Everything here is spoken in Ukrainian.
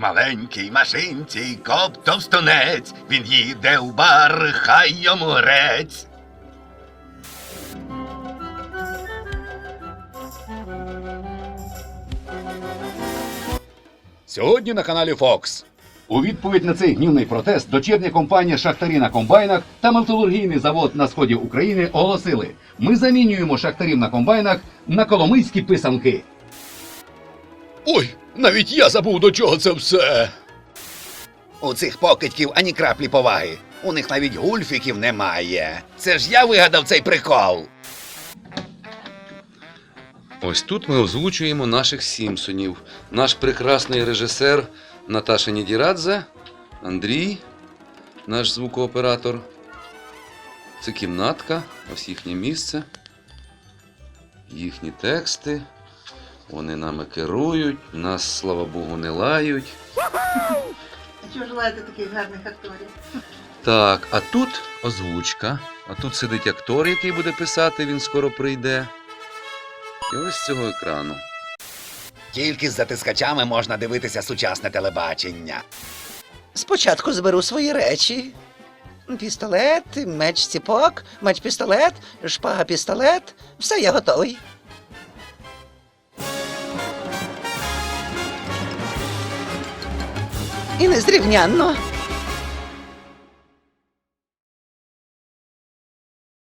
маленькій машинці коп товстунець, він їде в бар, хай йому грець. Сьогодні на каналі Fox. У відповідь на цей гнівний протест дочірня компанія Шахтарі на комбайнах та металургійний завод на сході України оголосили: ми замінюємо шахтарів на комбайнах на коломийські писанки. Ой, навіть я забув до чого це все. У цих покидьків ані краплі поваги. У них навіть гульфіків немає. Це ж я вигадав цей прикол. Ось тут ми озвучуємо наших Сімпсонів. Наш прекрасний режисер Наташа Нідірадзе, Андрій, наш звукооператор. Це кімнатка, ось їхнє місце, їхні тексти. Вони нами керують, нас, слава Богу, не лають. А чого ж лаєте таких гарних акторів? Так, а тут озвучка. А тут сидить актор, який буде писати, він скоро прийде. І ось з цього екрану. Тільки з затискачами можна дивитися сучасне телебачення. Спочатку зберу свої речі. Пістолет, меч ціпок, меч пістолет, шпага пістолет. Все, я готовий. І незрівнянно.